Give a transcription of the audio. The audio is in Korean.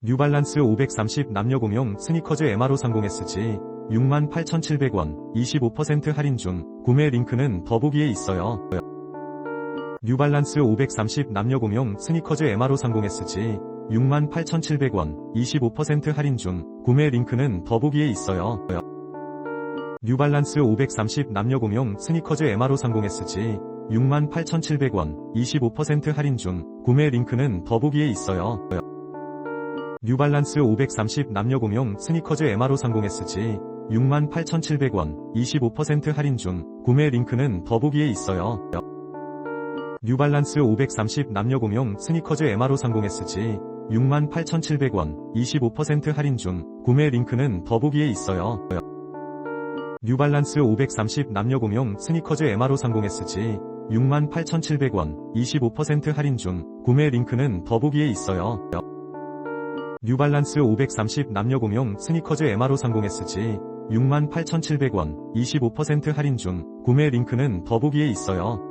뉴발란스 530 남녀 공용 스니커즈 MRO 30SG 68,700원 25% 할인 중 구매 링크는 더보기에 있어요. 뉴발란스 530 남녀 공용 스니커즈 MRO 30SG 68,700원 25% 할인 중 구매 링크는 더보기에 있어요. 뉴발란스 530 남녀 공용 스니커즈 MRO 30SG 68,700원 25% 할인 중 구매 링크는 더보기에 있어요. 뉴발란스 530 남녀 공용 스니커즈 MRO 30SG 68,700원 25% 할인 중 구매 링크는 더보기에 있어요. 뉴발란스 530 남녀 공용 스니커즈 MRO 30SG 68,700원 25% 할인 중 구매 링크는 더보기에 있어요. 뉴발란스 530 남녀 공용 스니커즈 MRO 30SG 68,700원 25% 할인 중 구매 링크는 더보기에 있어요. 뉴발란스 530 남녀 공용 스니커즈 MRO 30SG 68,700원 25% 할인 중 구매 링크는 더보기에 있어요.